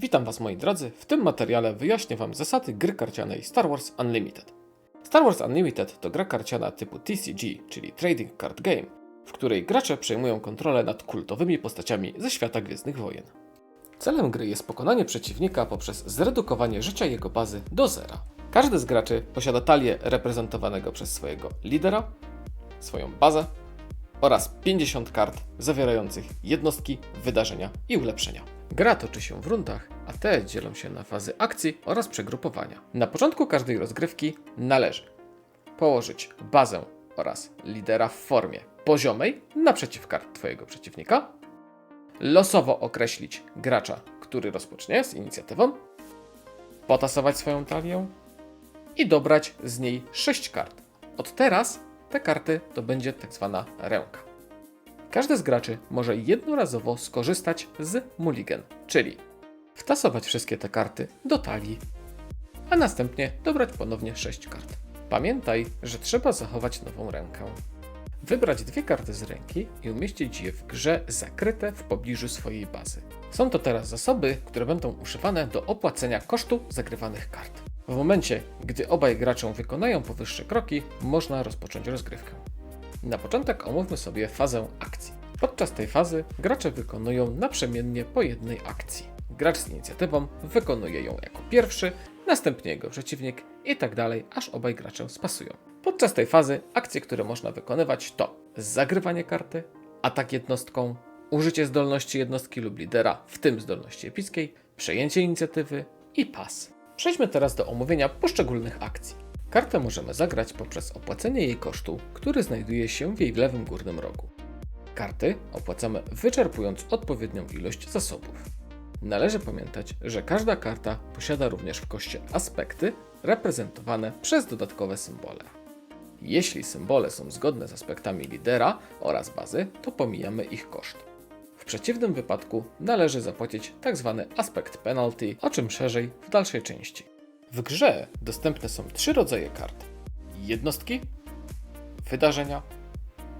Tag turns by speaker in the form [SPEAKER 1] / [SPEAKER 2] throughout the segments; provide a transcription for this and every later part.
[SPEAKER 1] Witam Was moi drodzy, w tym materiale wyjaśnię Wam zasady gry karcianej Star Wars Unlimited. Star Wars Unlimited to gra karciana typu TCG, czyli Trading Card Game, w której gracze przejmują kontrolę nad kultowymi postaciami ze świata Gwiezdnych Wojen. Celem gry jest pokonanie przeciwnika poprzez zredukowanie życia jego bazy do zera. Każdy z graczy posiada talię reprezentowanego przez swojego lidera, swoją bazę oraz 50 kart zawierających jednostki, wydarzenia i ulepszenia. Gra toczy się w rundach, a te dzielą się na fazy akcji oraz przegrupowania. Na początku każdej rozgrywki należy położyć bazę oraz lidera w formie poziomej naprzeciw kart Twojego przeciwnika, losowo określić gracza, który rozpocznie z inicjatywą, potasować swoją talię i dobrać z niej 6 kart. Od teraz te karty to będzie tak zwana ręka. Każdy z graczy może jednorazowo skorzystać z mulligan, czyli wtasować wszystkie te karty do talii, a następnie dobrać ponownie 6 kart. Pamiętaj, że trzeba zachować nową rękę. Wybrać dwie karty z ręki i umieścić je w grze zakryte w pobliżu swojej bazy. Są to teraz zasoby, które będą używane do opłacenia kosztu zagrywanych kart. W momencie, gdy obaj gracze wykonają powyższe kroki, można rozpocząć rozgrywkę. Na początek omówmy sobie fazę akcji. Podczas tej fazy gracze wykonują naprzemiennie po jednej akcji. Gracz z inicjatywą wykonuje ją jako pierwszy, następnie jego przeciwnik i tak dalej, aż obaj gracze spasują. Podczas tej fazy akcje, które można wykonywać to zagrywanie karty, atak jednostką, użycie zdolności jednostki lub lidera, w tym zdolności epickiej, przejęcie inicjatywy i pas. Przejdźmy teraz do omówienia poszczególnych akcji. Kartę możemy zagrać poprzez opłacenie jej kosztu, który znajduje się w jej lewym górnym rogu. Karty opłacamy wyczerpując odpowiednią ilość zasobów. Należy pamiętać, że każda karta posiada również w koście aspekty reprezentowane przez dodatkowe symbole. Jeśli symbole są zgodne z aspektami lidera oraz bazy, to pomijamy ich koszt. W przeciwnym wypadku należy zapłacić tzw. aspekt penalty, o czym szerzej w dalszej części. W grze dostępne są trzy rodzaje kart: jednostki, wydarzenia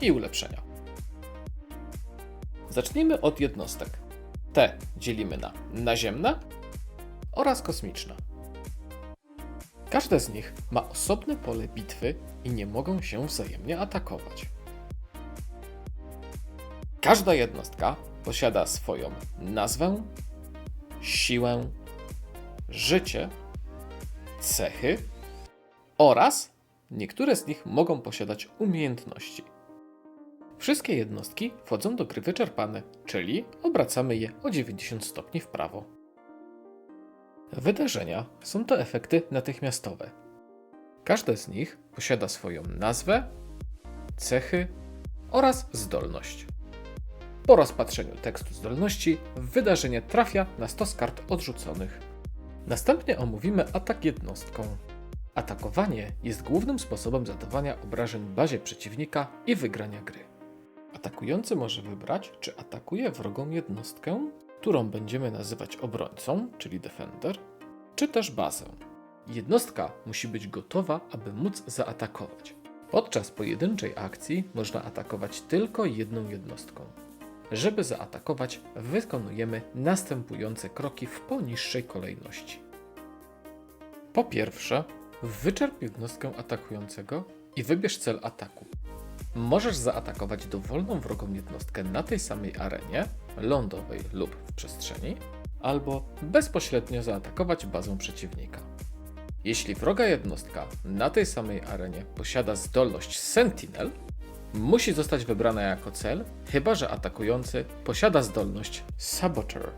[SPEAKER 1] i ulepszenia. Zacznijmy od jednostek. Te dzielimy na naziemne oraz kosmiczne. Każde z nich ma osobne pole bitwy i nie mogą się wzajemnie atakować. Każda jednostka posiada swoją nazwę, siłę, życie, cechy oraz niektóre z nich mogą posiadać umiejętności. Wszystkie jednostki wchodzą do gry wyczerpane, czyli obracamy je o 90 stopni w prawo. Wydarzenia są to efekty natychmiastowe. Każde z nich posiada swoją nazwę, cechy oraz zdolność. Po rozpatrzeniu tekstu zdolności, wydarzenie trafia na stos kart odrzuconych. Następnie omówimy atak jednostką. Atakowanie jest głównym sposobem zadawania obrażeń bazie przeciwnika i wygrania gry. Atakujący może wybrać, czy atakuje wrogą jednostkę, którą będziemy nazywać obrońcą, czyli defender, czy też bazę. Jednostka musi być gotowa, aby móc zaatakować. Podczas pojedynczej akcji można atakować tylko jedną jednostką. Żeby zaatakować, wykonujemy następujące kroki w poniższej kolejności. Po pierwsze, wyczerp jednostkę atakującego i wybierz cel ataku. Możesz zaatakować dowolną wrogą jednostkę na tej samej arenie, lądowej lub w przestrzeni, albo bezpośrednio zaatakować bazę przeciwnika. Jeśli wroga jednostka na tej samej arenie posiada zdolność Sentinel, musi zostać wybrana jako cel, chyba że atakujący posiada zdolność Saboteur.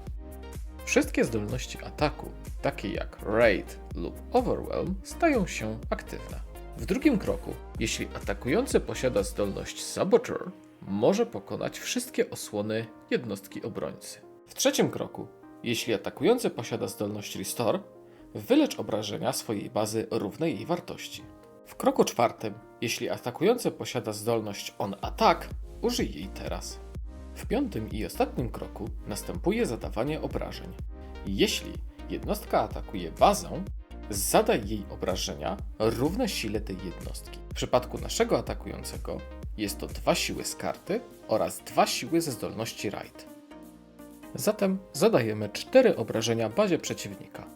[SPEAKER 1] Wszystkie zdolności ataku, takie jak Raid lub Overwhelm, stają się aktywne. W drugim kroku, jeśli atakujący posiada zdolność Saboteur, może pokonać wszystkie osłony jednostki obrońcy. W trzecim kroku, jeśli atakujący posiada zdolność Restore, wylecz obrażenia swojej bazy równej jej wartości. W kroku czwartym, jeśli atakujący posiada zdolność On Attack, użyj jej teraz. W piątym i ostatnim kroku następuje zadawanie obrażeń. Jeśli jednostka atakuje bazę, zadaj jej obrażenia równe sile tej jednostki. W przypadku naszego atakującego jest to dwa siły z karty oraz dwa siły ze zdolności Raid. Zatem zadajemy 4 obrażenia bazie przeciwnika.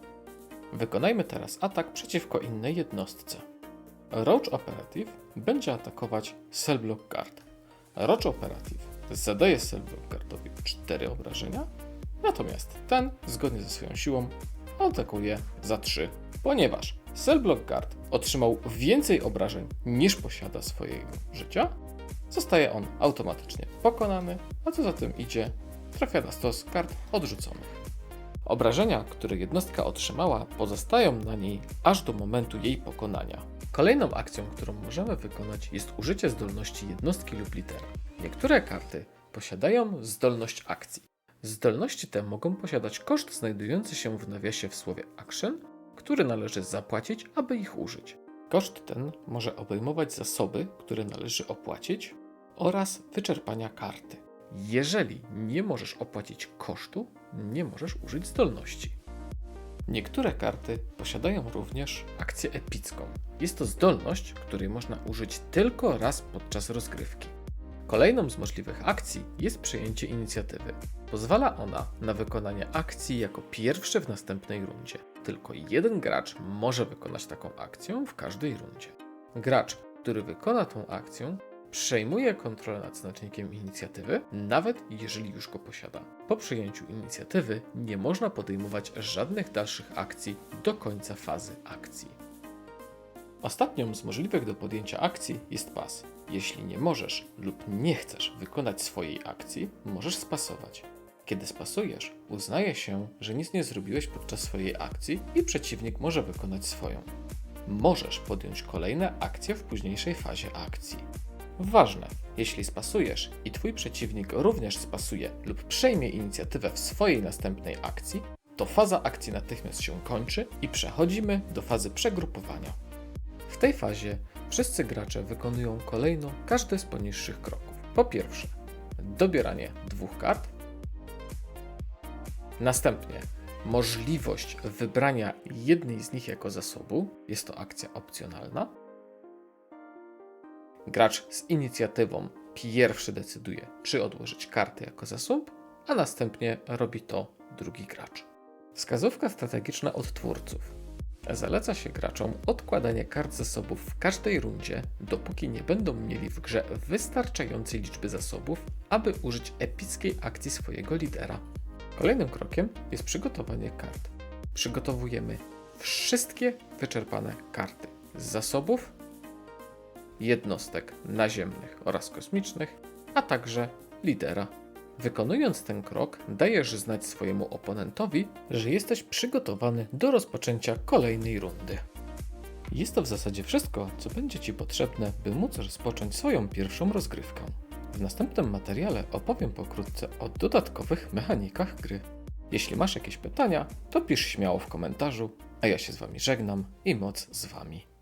[SPEAKER 1] Wykonajmy teraz atak przeciwko innej jednostce. Roach Operative będzie atakować Cellblock Guard. Roach Operative zadaje Cellblock Guardowi 4 obrażenia, natomiast ten, zgodnie ze swoją siłą, atakuje za 3, ponieważ Cellblock Guard otrzymał więcej obrażeń niż posiada swojego życia, zostaje on automatycznie pokonany, a co za tym idzie, trafia na stos kart odrzuconych. Obrażenia, które jednostka otrzymała, pozostają na niej aż do momentu jej pokonania. Kolejną akcją, którą możemy wykonać, jest użycie zdolności jednostki lub litery. Niektóre karty posiadają zdolność akcji. Zdolności te mogą posiadać koszt znajdujący się w nawiasie w słowie action, który należy zapłacić, aby ich użyć. Koszt ten może obejmować zasoby, które należy opłacić oraz wyczerpania karty. Jeżeli nie możesz opłacić kosztu, nie możesz użyć zdolności. Niektóre karty posiadają również akcję epicką. Jest to zdolność, której można użyć tylko raz podczas rozgrywki. Kolejną z możliwych akcji jest przejęcie inicjatywy. Pozwala ona na wykonanie akcji jako pierwsze w następnej rundzie. Tylko jeden gracz może wykonać taką akcję w każdej rundzie. Gracz, który wykona tą akcję, przejmuje kontrolę nad znacznikiem inicjatywy, nawet jeżeli już go posiada. Po przejęciu inicjatywy nie można podejmować żadnych dalszych akcji do końca fazy akcji. Ostatnią z możliwych do podjęcia akcji jest pas. Jeśli nie możesz lub nie chcesz wykonać swojej akcji, możesz spasować. Kiedy spasujesz, uznaje się, że nic nie zrobiłeś podczas swojej akcji i przeciwnik może wykonać swoją. Możesz podjąć kolejne akcje w późniejszej fazie akcji. Ważne, jeśli spasujesz i twój przeciwnik również spasuje lub przejmie inicjatywę w swojej następnej akcji, to faza akcji natychmiast się kończy i przechodzimy do fazy przegrupowania. W tej fazie wszyscy gracze wykonują kolejno każdy z poniższych kroków. Po pierwsze, dobieranie dwóch kart. Następnie możliwość wybrania jednej z nich jako zasobu. Jest to akcja opcjonalna. Gracz z inicjatywą pierwszy decyduje, czy odłożyć karty jako zasób, a następnie robi to drugi gracz. Wskazówka strategiczna od twórców. Zaleca się graczom odkładanie kart zasobów w każdej rundzie, dopóki nie będą mieli w grze wystarczającej liczby zasobów, aby użyć epickiej akcji swojego lidera. Kolejnym krokiem jest przygotowanie kart. Przygotowujemy wszystkie wyczerpane karty z zasobów, jednostek naziemnych oraz kosmicznych, a także lidera. Wykonując ten krok, dajesz znać swojemu oponentowi, że jesteś przygotowany do rozpoczęcia kolejnej rundy. Jest to w zasadzie wszystko, co będzie Ci potrzebne, by móc rozpocząć swoją pierwszą rozgrywkę. W następnym materiale opowiem pokrótce o dodatkowych mechanikach gry. Jeśli masz jakieś pytania, to pisz śmiało w komentarzu, a ja się z Wami żegnam i moc z Wami.